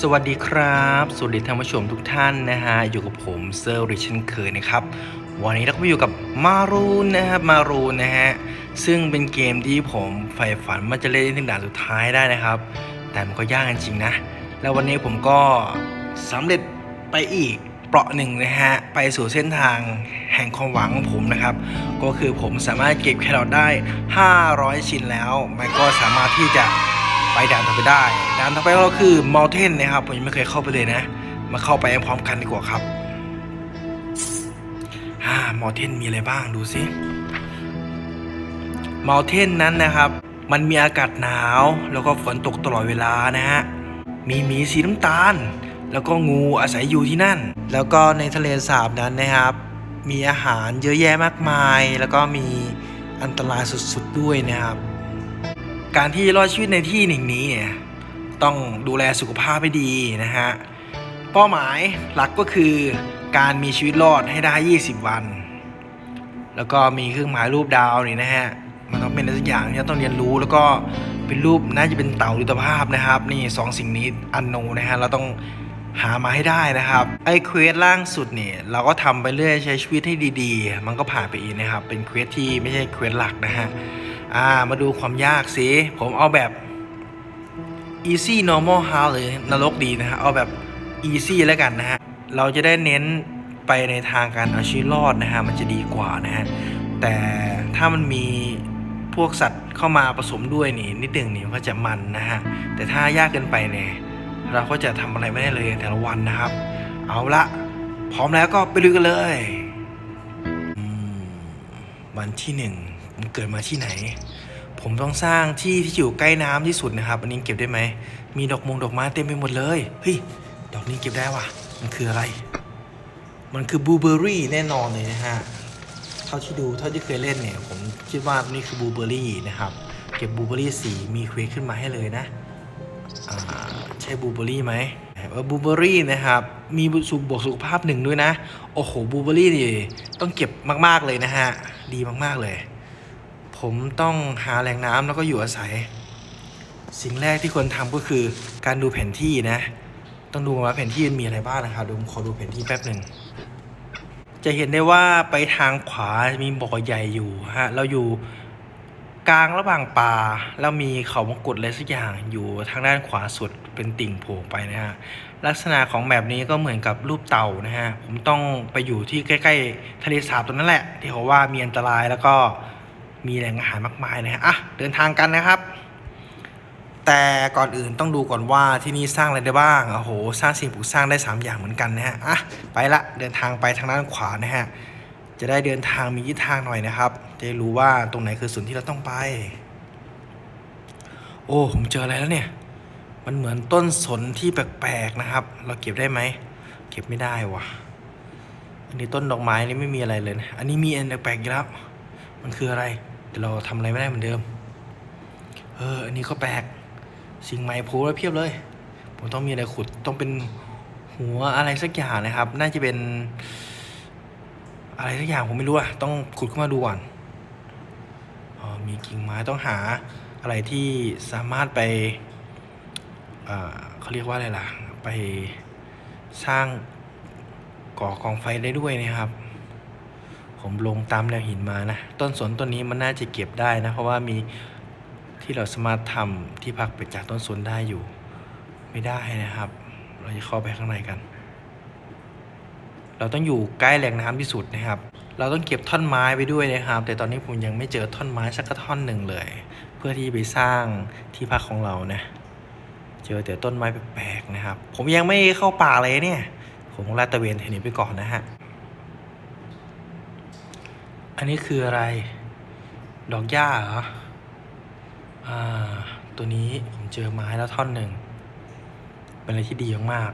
สวัสดีครับ สวัสดีท่านผู้ชมทุกท่านนะฮะ อยู่กับผมเซอร์ริชเช่นเคยนะครับ วันนี้เราก็อยู่กับมารูนนะครับ มารูนนะฮะ ซึ่งเป็นเกมที่ผมใฝ่ฝันว่าจะเล่นถึงด่านสุดท้ายได้นะครับ แต่มันก็ยากจริงๆนะ แล้ววันนี้ผมก็สำเร็จไปอีกเปราะหนึ่งนะฮะ ไปสู่เส้นทางแห่งความหวังของผมนะครับ ก็คือผมสามารถเก็บแครอทได้ 500 ชิ้นแล้ว มันก็สามารถที่จะ ไปด่านต่อไปได้ด่านต่อไปของเราคือ Mountain นะครับผมยังไม่เคยเข้าไปเลยนะ มาเข้าไปพร้อมกันดีกว่าครับฮ่า Mountain มีอะไรบ้างดูสิ Mountain นั้นนะครับ มันมีอากาศหนาว แล้วก็ฝนตกตลอดเวลานะฮะมีหมีสีน้ำตาล แล้วก็งูอาศัยอยู่ที่นั่น แล้วก็ในทะเลสาบนั้นนะครับ มีอาหารเยอะแยะมากมาย แล้วก็มีอันตรายสุดๆด้วยนะครับ การที่รอดชีวิตในที่หนึ่งนี้เนี่ยต้องดูแลสุขภาพให้ดีนะฮะเป้าหมายหลักก็คือการมีชีวิตรอดให้ได้ 20 วัน แล้วก็มีเครื่องหมายรูปดาวนี่นะฮะมันต้องเป็นอะไรสักอย่างที่เราต้องเรียนรู้แล้วก็เป็นรูปน่าจะเป็นเต่าดุตภาพนะครับ นี่สองสิ่งนี้อันโนนะฮะเราต้องหามาให้ได้นะครับไอ้เควสล่างสุดเนี่ยเราก็ทำไปเรื่อยใช้ชีวิตให้ดีๆ มันก็ผ่านไปเองนะครับ เป็นเควสที่ไม่ใช่เควสหลักนะฮะ อ่ามาดูความยากสิ ผมเอาแบบ easy normal hard เลยนรกดีนะฮะ เอาแบบ easy แล้วกันนะฮะ เราจะได้เน้นไปในทางการเอาชีวิตรอดนะฮะ มันจะดีกว่านะฮะ แต่ถ้ามันมีพวกสัตว์เข้ามาผสมด้วยนี่นิดหนึ่งนี่มันก็จะมันนะฮะ แต่ถ้ายากเกินไปเนี่ยเราก็จะทำอะไรไม่ได้เลยแต่ละวันนะครับ เอาละพร้อมแล้วก็ไปดูกันเลย วันที่หนึ่ง ผมเกิดมาที่ไหน ผมต้องสร้างที่ที่อยู่ใกล้น้ำที่สุดนะครับ อันนี้เก็บได้ไหม มีดอกมงดอกไม้เต็มไปหมดเลย เฮ้ย ดอกนี้เก็บได้ว่ะ มันคืออะไร มันคือบลูเบอร์รี่แน่นอนเลยนะฮะ เท่าที่ดูเท่าที่เคยเล่นเนี่ย ผมคิดว่านี่คือบลูเบอร์รี่นะครับ เก็บบลูเบอร์รี่สีมีเควสขึ้นมาให้เลยนะใช่บลูเบอร์รี่ไหมเออบลูเบอร์รี่นะครับ มีสุบวกสุขภาพหนึ่งด้วยนะ โอ้โหบลูเบอร์รี่นี่ต้องเก็บมาก ๆ เลยนะฮะ ดีมาก ๆ เลย ผมต้องหาแหล่งน้ำแล้วก็อยู่อาศัย สิ่งแรกที่ควรทำก็คือการดูแผนที่นะ ต้องดูว่าแผนที่มันมีอะไรบ้างนะครับดี๋ยวผมขอดูแผนที่แป๊บหนึ่งจะเห็นได้ว่าไปทางขวามีบ่อใหญ่อยู่ฮะเราอยู่กลางระหว่างป่าแล้วมีเขามงกุฎอะไรสักอย่างอยู่ทางด้านขวาสุดเป็นติ่งโผล่ไปนะฮะลักษณะของแบบนี้ก็เหมือนกับรูปเต่านะฮะผมต้องไปอยู่ที่ใกล้ ๆ ทะเลสาบตรงนั้นแหละ ที่เขาว่ามีอันตรายแล้วก็ มีแหล่งอาหารมากมายนะฮะอะเดินทางกันนะครับ แต่ก่อนอื่นต้องดูก่อนว่าที่นี่สร้างอะไรได้บ้างโอ้โหสร้างสิ่งปลูกสร้างได้ 3 อย่างเหมือนกันนะฮะอะไปละเดินทางไปทางด้านขวานะฮะจะได้เดินทางมีทิศทางหน่อยนะครับ จะรู้ว่าตรงไหนคือส่วนที่เราต้องไป โอ้ผมเจออะไรแล้วเนี่ย มันเหมือนต้นสนที่แปลกๆนะครับ เราเก็บได้ไหมเก็บไม่ได้วะอันนี้ต้นดอกไม้นี่ไม่มีอะไรเลยนะอันนี้มีอันแปลกๆอีกแล้ว มันคืออะไร แต่เราทำอะไรไม่ได้เหมือนเดิม เออ อันนี้ก็แปลก สิ่งใหม่โผล่มาเพียบเลย ผมต้องมีอะไรขุด ต้องเป็นหัวอะไรสักอย่างนะครับ น่าจะเป็น อะไรสักอย่างผมไม่รู้อะต้องขุดเข้ามาดูก่อนออมีกิ่งไม้ต้องหาอะไรที่สามารถไปเขาเรียกว่าอะไรล่ะ ไปสร้างก่อกองไฟได้ด้วยนะครับ ผมลงตามแนวหินมานะ ต้นสนต้นนี้มันน่าจะเก็บได้นะ เพราะว่ามีที่เราสามารถทำที่พักเป็ดจากต้นสนได้อยู่ ไม่ได้นะครับ เราจะเข้าไปข้างในกัน เราต้องอยู่ใกล้แหล่งน้ำที่สุดนะครับ เราต้องเก็บท่อนไม้ไปด้วยนะครับ แต่ตอนนี้ผมยังไม่เจอท่อนไม้สักท่อนหนึ่งเลย เพื่อที่ไปสร้างที่พักของเรานะเจอแต่ต้นไม้แปลกๆนะครับ ผมยังไม่เข้าป่าเลยเนี่ย ผมลาดตะเวนแถวนี้ไปก่อนนะฮะ อันนี้คืออะไร ดอกหญ้าเหรอ อ่า ตัวนี้ผมเจอไม้แล้วท่อนหนึ่ง เป็นอะไรที่ดีมาก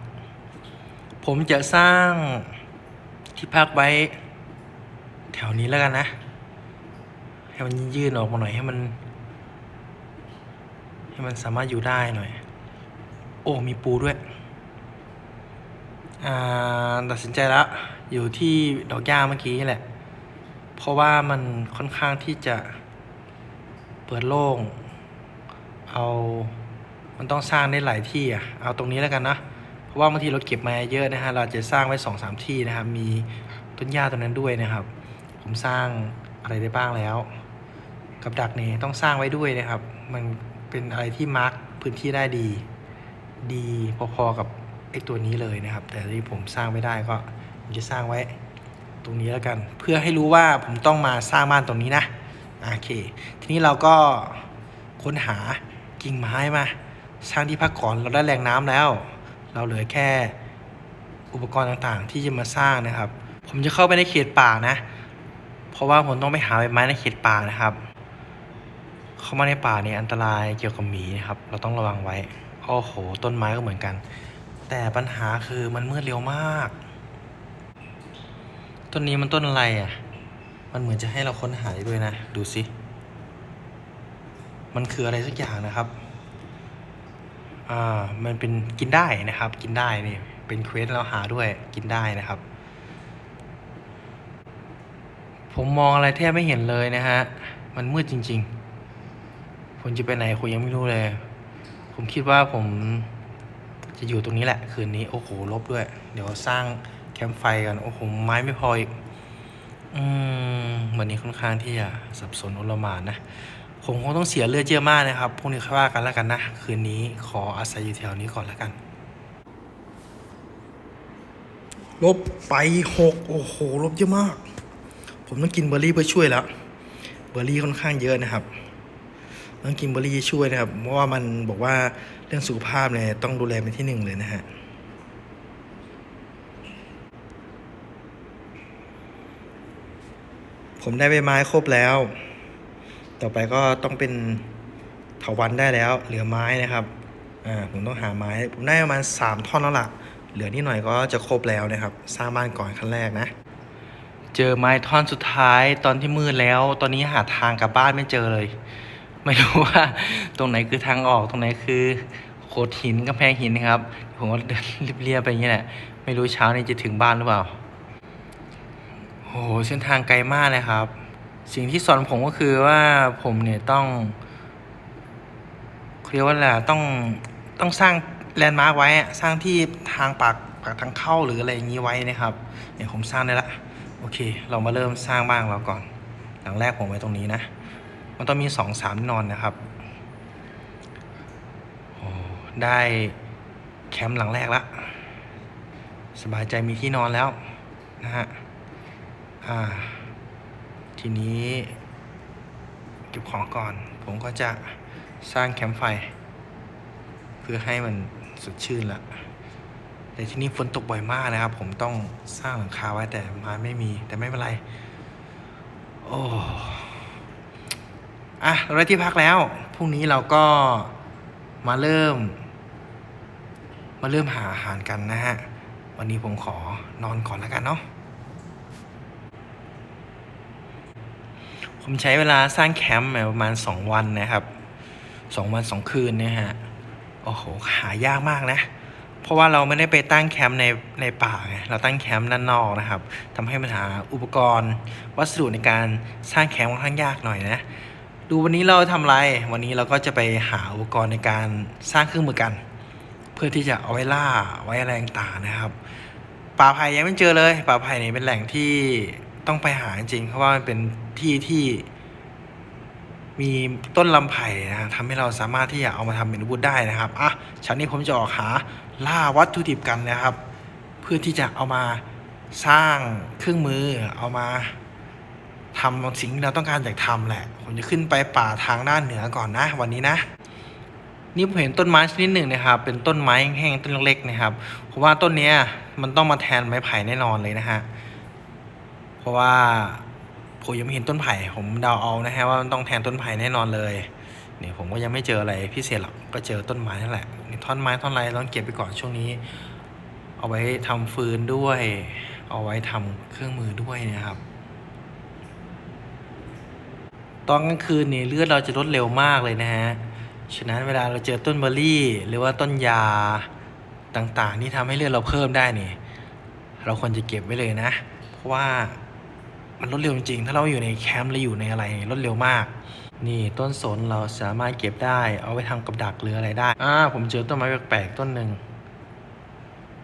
ๆผมจะสร้างที่พักไว้ แถวนี้แล้วกันนะ ให้มันยื่นออกมาหน่อยให้มัน ให้มันสามารถอยู่ได้หน่อย โอ้ มีปูด้วย อ่า ตัดสินใจแล้ว อยู่ที่ดอกหญ้าเมื่อกี้นี่แหละ เพราะว่ามันค่อนข้างที่จะเปิดโล่ง เอา มันต้องสร้างได้หลายที่อะ เอาตรงนี้แล้วกันนะ เพราะว่าบางทีเราเก็บมาเยอะนะฮะ เราจะสร้างไว้สองสามที่นะครับ มีต้นหญ้าตรงนั้นด้วยนะครับ ผมสร้างอะไรได้บ้างแล้ว กับดักนี่ต้องสร้างไว้ด้วยนะครับ มันเป็นอะไรที่มาร์กพื้นที่ได้ดี ดีพอๆกับไอ้ตัวนี้เลยนะครับ แต่ที่ผมสร้างไม่ได้ก็ผมจะสร้างไว้ ตรงนี้แล้วกัน เพื่อให้รู้ว่าผมต้องมาสร้างบ้านตรงนี้นะโอเค ทีนี้เราก็ค้นหากิ่งไม้มาสร้างที่พักก่อนเราได้แหล่งน้ำแล้ว เราเหลือแค่อุปกรณ์ต่างๆ ที่จะมาสร้างนะครับ ผมจะเข้าไปในเขตป่านะ เพราะว่าผมต้องไปหาใบไม้ในเขตป่านะครับ เข้ามาในป่าเนี่ยอันตรายเกี่ยวกับหมีนะครับ เราต้องระวังไว้โอ้โห ต้นไม้ก็เหมือนกัน แต่ปัญหาคือมันมืดเร็วมาก ต้นนี้มันต้นอะไรอะ มันเหมือนจะให้เราค้นหาด้วยนะ ดูสิ มันคืออะไรสักอย่างนะครับ อ่า มันเป็นกินได้นะครับ กินได้นี่ เป็นเควสเราหาด้วย กินได้นะครับ ผมมองอะไรแทบไม่เห็นเลยนะฮะ มันมืดจริง ๆ ผมจะไปไหนผมยังไม่รู้เลย ผมคิดว่าผมจะอยู่ตรงนี้แหละ คืนนี้ โอ้โห ลบด้วย เดี๋ยวสร้าง คมป์ไฟกัน โอ้โห ไม้ไม่พออีก อืมวันนี้ค่อนข้างที่จะสับสนอลหมานนะ ผมคงต้องเสียเลือดเยอะมากนะครับพรุ่งนี้ค่อยว่ากันแล้วกันนะ คืนนี้ขออาศัยอยู่แถวนี้ก่อนแล้วกัน ลบไปหกโอ้โห ลบเยอะมาก ผมต้องกินเบอร์รี่เพื่อช่วยแล้ว เบอร์รี่ค่อนข้างเยอะนะครับต้องกินเบอร์รี่ช่วยนะครับ เพราะว่ามันบอกว่าเรื่องสุขภาพเนี่ยต้องดูแลเป็นที่หนึ่งเลยนะฮะ ผมได้ใบไม้ครบแล้ว ต่อไปก็ต้องเป็นเถาวันได้แล้ว เหลือไม้นะครับ อ่า ผมต้องหาไม้ ผมได้ประมาณสามท่อนแล้วล่ะ เหลือนิดหน่อยก็จะครบแล้วนะครับ สร้างบ้านก่อนขั้นแรกนะ เจอไม้ท่อนสุดท้ายตอนที่มืดแล้ว ตอนนี้หาทางกลับบ้านไม่เจอเลย ไม่รู้ว่าตรงไหนคือทางออก ตรงไหนคือโขดหินกำแพงหินนะครับ ผมก็เดินเรียบๆไปอย่างนี้แหละ ไม่รู้เช้านี้จะถึงบ้านหรือเปล่า โอ้โหเส้นทางไกลมากเลยครับ สิ่งที่สอนผมก็คือว่าผมเนี่ยต้องเรียกว่าอะไรอะต้องต้องสร้างแลนด์มาร์กไว้สร้างที่ทางปากปากทางเข้าหรืออะไรอย่างนี้ไว้นะครับเนี่ยผมสร้างได้ละโอเค เรามาเริ่มสร้างบ้านเราก่อน หลังแรกผมไว้ตรงนี้นะ มันต้องมีสองสามนอนนะครับโอ้ได้แคมป์หลังแรกละสบายใจมีที่นอนแล้วนะฮะ อ่า ทีนี้เก็บของก่อน ผมก็จะสร้างแคมป์ไฟ เพื่อให้มันสดชื่นละแต่ที่นี้ฝนตกบ่อยมากนะครับ ผมต้องสร้างหลังคาไว้แต่ไมาไม่มีแต่ไม่เป็นไร โอ้อะเราได้ที่พักแล้วพรุ่งนี้เราก็มาเริ่ม มาเริ่มหาอาหารกันนะฮะ วันนี้ผมขอนอนก่อนแล้วกันเนาะ ผมใช้เวลาสร้างแคมป์ประมาณสองวันนะครับสองวันสองคืนเนี่ยฮะ โอ้โห หายากมากนะ เพราะว่าเราไม่ได้ไปตั้งแคมป์ในในป่าไง เราตั้งแคมป์ด้านนอกนะครับทำให้ปัญหาอุปกรณ์ วัสดุในการสร้างแคมป์ค่อนข้างยากหน่อยนะ ดูวันนี้เราทำอะไร วันนี้เราก็จะไปหาอุปกรณ์ในการสร้างเครื่องมือกัน เพื่อที่จะเอาไว้ล่า ไว้อะไรต่างๆนะครับ ป่าไผ่ยังไม่เจอเลย ป่าไผ่เนี่ยเป็นแหล่งที่ต้องไปหาจริงเพราะว่ามันเป็น ที่ที่มีต้นลำไผ่นะทำให้เราสามารถที่จะเอามาทำเป็นอาวุธได้นะครับอะชั้นนี้ผมจะออกหาล่าวัตถุดิบกันนะครับ เพื่อที่จะเอามาสร้างเครื่องมือเอามาทำสิ่งที่เราต้องการอยากทำแหละ ผมจะขึ้นไปป่าทางด้านเหนือก่อนนะ วันนี้นะ นี่ผมเห็นต้นไม้ชนิดหนึ่งนะครับ เป็นต้นไม้แห้งๆต้นเล็กๆนะครับเพราะว่าต้นนี้มันต้องมาแทนไม้ไผ่แน่นอนเลยนะฮะเพราะว่า ผมยังไม่เห็นต้นไผ่ผมเดาเอานะฮะว่ามันต้องแทนต้นไผ่แน่นอนเลยเนี่ยผมก็ยังไม่เจออะไรพิเศษหรอกก็เจอต้นไม้นั่นแหละนี่ท่อนไม้ท่อนไรต้องเก็บไปก่อนช่วงนี้ เอาไว้ทำฟืนด้วย เอาไว้ทำเครื่องมือด้วยนะครับตอนกลางคืนนี่เลือดเราจะลดเร็วมากเลยนะฮะ ฉะนั้นเวลาเราเจอต้นเบอร์รี่ หรือว่าต้นยาต่างๆ ที่ทำให้เลือดเราเพิ่มได้นี่ เราควรจะเก็บไว้เลยนะ เพราะว่า มันลดเร็วจริงๆ ถ้าเราอยู่ในแคมป์หรืออยู่ในอะไรรวดเร็วมาก นี่ต้นสนเราสามารถเก็บได้ เอาไปทำกับดักหรืออะไรได้ อ่า ผมเจอต้นไม้แปลกๆต้นหนึ่ง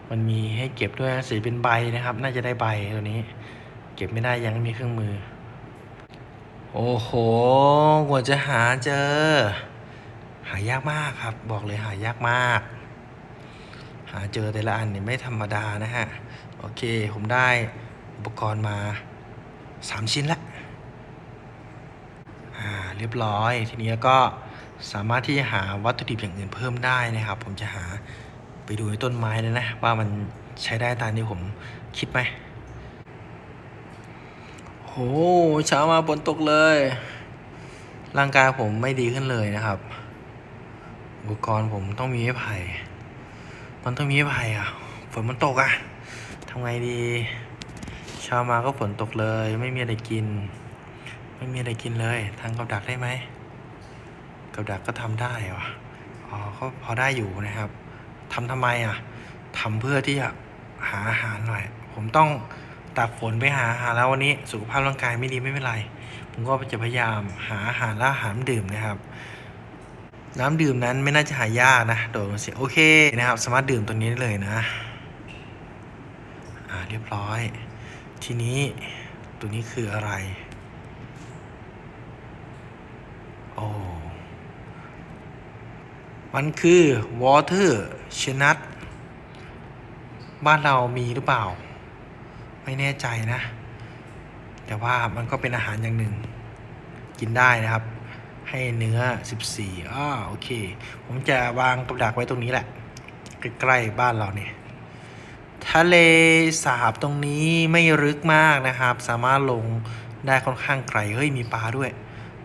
มันมีให้เก็บด้วยสีเป็นใบนะครับ น่าจะได้ใบตัวนี้ เก็บไม่ได้ยังไม่มีเครื่องมือ โอ้โห กว่าจะหาเจอ หายากมากครับ บอกเลยหายากมาก หาเจอแต่ละอันเนี่ยไม่ธรรมดานะฮะ โอเค ผมได้อุปกรณ์มา 3ชิ้นละอ่าเรียบร้อย ทีนี้ก็สามารถที่จะหาวัตถุดิบอย่างอื่นเพิ่มได้นะครับ ผมจะหาไปดูในต้นไม้เลยนะ ว่ามันใช้ได้ตามที่ผมคิดไหมโหเช้ามาฝนตกเลย ร่างกายผมไม่ดีขึ้นเลยนะครับ อุปกรณ์ผมต้องมีไม้ไผ่มันต้องมีไม้ไผ่อะฝนมันตกอะทำไงดี ช้ามาก็ฝนตกเลย ไม่มีอะไรกิน ไม่มีอะไรกินเลยทางกับดักได้ไหมกับดักก็ทำได้วะอ๋อก็พอได้อยู่นะครับทำทำไมอะทำเพื่อที่จะหาอาหารหน่อย ผมต้องตากฝนไปหาอาหารแล้ววันนี้สุขภาพร่างกายไม่ดีไม่เป็นไร ผมก็จะพยายามหาอาหารและอาหารดื่มนะครับ น้ำดื่มนั้นไม่น่าจะหายากนะโดยเสียโอเคนะครับ สามารถดื่มตัวนี้ได้เลยนะ อ่าเรียบร้อย ทีนี้ตัวนี้คืออะไร โอ้ มันคือ water ชนัทบ้านเรามีหรือเปล่า ไม่แน่ใจนะ แต่ว่ามันก็เป็นอาหารอย่างหนึ่ง กินได้นะครับ ให้เนื้อ 14อ้าโอเค ผมจะวางกับดักไว้ตรงนี้แหละ ใกล้ๆบ้านเราเนี่ย ทะเลสาบตรงนี้ไม่ลึกมากนะครับ สามารถลงได้ค่อนข้างไกลเฮ้ยมีปลาด้วย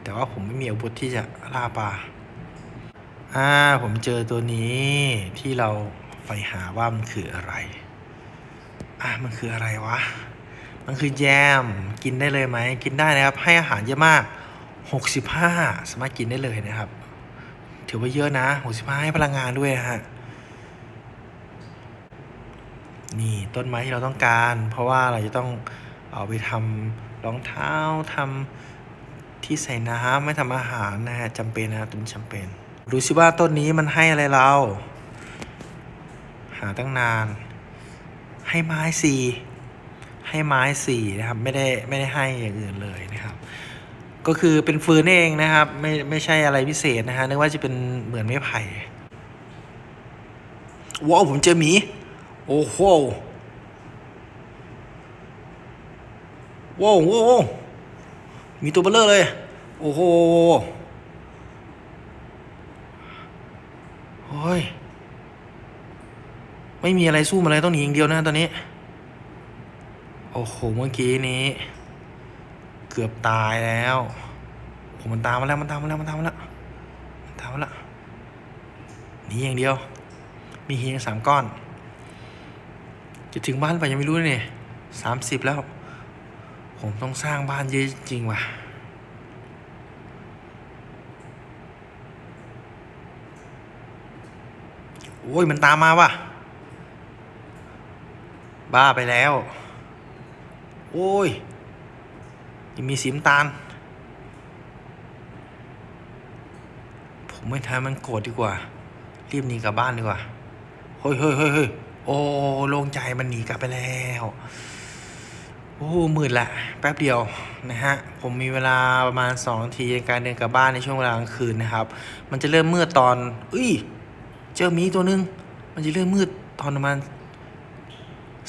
แต่ว่าผมไม่มีอาวุธที่จะล่าปลาอ่าผมเจอตัวนี้ที่เราไปหาว่ามันคืออะไร อะมันคืออะไรวะ มันคือแยมกินได้เลยไหมกินได้นะครับ ให้อาหารเยอะมาก 65 สามารถกินได้เลยนะครับ ถือว่าเยอะนะ 65 ให้พลังงานด้วยฮะ นี่ต้นไม้ที่เราต้องการ เพราะว่าเราจะต้องเอาไปทำรองเท้าทำที่ใส่น้ำไม่ทำอาหารนะฮะจำเป็นนะต้นจำเป็น ดูสิว่าต้นนี้มันให้อะไรเรา หาตั้งนาน ให้ไม้สี่ให้ไม้สี่นะครับไม่ได้ไม่ได้ให้อย่างอื่นเลยนะครับ ก็คือเป็นฟืนเองนะครับ ไม่ไม่ใช่อะไรพิเศษนะฮะนึกว่าจะเป็นเหมือนไม้ไผ่ว้าวผมเจอหมี โอ้โหว้าวว้าวมีตัวเบลเลอร์เลย โอ้โหโอ้ย ไม่มีอะไรสู้มาเลยต้องหนีอย่างเดียวนะตอนนี้ โอ้โห เมื่อกี้นี้ เกือบตายแล้วโอ้มันตามมาแล้ว มันตามมาแล้ว มันตามมาแล้ว มันตามมาแล้ว หนีอย่างเดียว มีเฮียงสามก้อน จะถึงบ้านไปยังไม่รู้เลยเนี่ยสามสิบแล้ว ผมต้องสร้างบ้านเยอะจริงว่ะ โอ้ยมันตามมาว่ะ บ้าไปแล้ว โอ้ยยังมีสีน้ำตาล ผมไม่ทายมันโกรธดีกว่า รีบหนีกลับบ้านดีกว่า เฮ้ยเฮ้ยเฮ้ย โอ้โล่งใจมันหนีกลับไปแล้ว โอ้หมืดละ แป๊บเดียวนะฮะ ผมมีเวลาประมาณ2นาทีในการเดินกลับบ้านในช่วงเวลากลางคืนนะครับ มันจะเริ่มมืดตอนอุ้ย เจอหมีตัวหนึง มันจะเริ่มมืดตอนประมาณ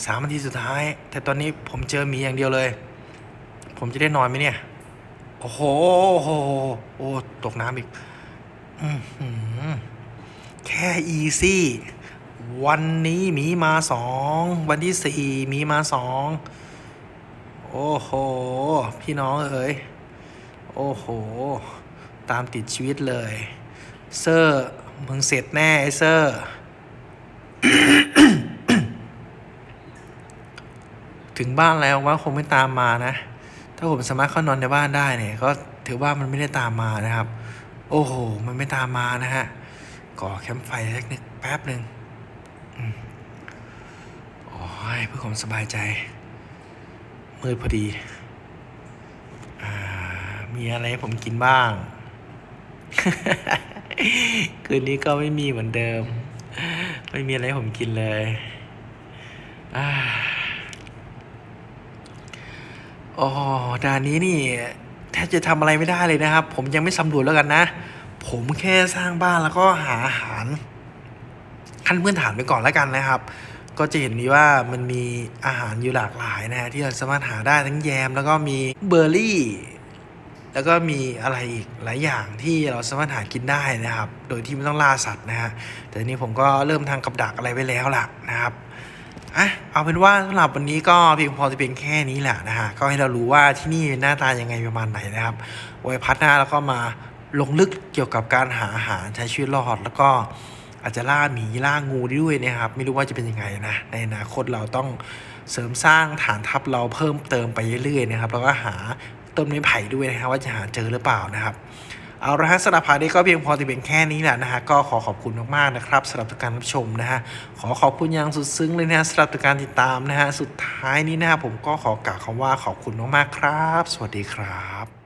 สามนาทีสุดท้าย แต่ตอนนี้ผมเจอหมีอย่างเดียวเลย ผมจะได้นอนไหมเนี่ย โอ้โห โอ้โหโอ้ตกน้ำอีกอแค่อีซี่ วันนี้หมีมาสองวันที่สี่หมีมาสองโอ้โห พี่น้องเอ๋ยโอ้โห ตามติดชีวิตเลย เซอร์มึงเสร็จแน่ไอ้เซอร์ ถึงบ้านแล้วว่าคงไม่ตามมานะ ถ้าผมสามารถเข้านอนในบ้านได้เนี่ย ก็ถือว่ามันไม่ได้ตามมานะครับ โอ้โห มันไม่ตามมานะฮะก่อแคมป์ไฟสักนิดแป๊บหนึ่ง โอ้ยเพื่อความสบายใจ มืดพอดี มีอะไรให้ผมกินบ้าง คืนนี้ก็ไม่มีเหมือนเดิม ไม่มีอะไรให้ผมกินเลยอ่าโอ้ด่านนี้นี่แทบจะทำอะไรไม่ได้เลยนะครับ ผมยังไม่สำรวจแล้วกันนะ ผมแค่สร้างบ้านแล้วก็หาอาหาร ขั้นพื้นฐานไปก่อนแล้วกันนะครับ ก็จะเห็นดีว่ามันมีอาหารอยู่หลากหลายนะฮะที่เราสามารถหาได้ทั้งแยม แล้วก็มีเบอร์รี่ แล้วก็มีอะไรอีกหลายอย่างที่เราสามารถหากินได้นะครับ โดยที่ไม่ต้องล่าสัตว์นะฮะแต่นี้ผมก็เริ่มทางกับดักอะไรไว้แล้วล่ะนะครับอะเอาเป็นว่าสำหรับวันนี้ก็เพียงพอจะเป็นแค่นี้แหละนะฮะก็ให้เรารู้ว่าที่นี่หน้าตายังไงประมาณไหนนะครับไว้พัดหน้าแล้วก็มาลงลึกเกี่ยวกับการหาอาหารใช้ชีวิตรอดแล้วก็ อาจจะล่าหมีล่างูได้ด้วยนะครับ ไม่รู้ว่าจะเป็นยังไงนะ ในอนาคตเราต้องเสริมสร้างฐานทัพเราเพิ่มเติมไปเรื่อยๆนะครับแล้วก็หาต้นไม้ไผ่ด้วยนะครับว่าจะหาเจอหรือเปล่านะครับเอาละฮะสำหรับพาร์ทนี้ก็เพียงพอที่เป็นแค่นี้แหละนะฮะก็ขอขอบคุณมากๆนะครับสำหรับการรับชมนะฮะขอขอบคุณอย่างสุดซึ้งเลยนะฮะสำหรับกการติดตามนะฮะสุดท้ายนี้นะฮะผมก็ขอกล่าวคำว่าขอบคุณมากๆครับ สวัสดีครับ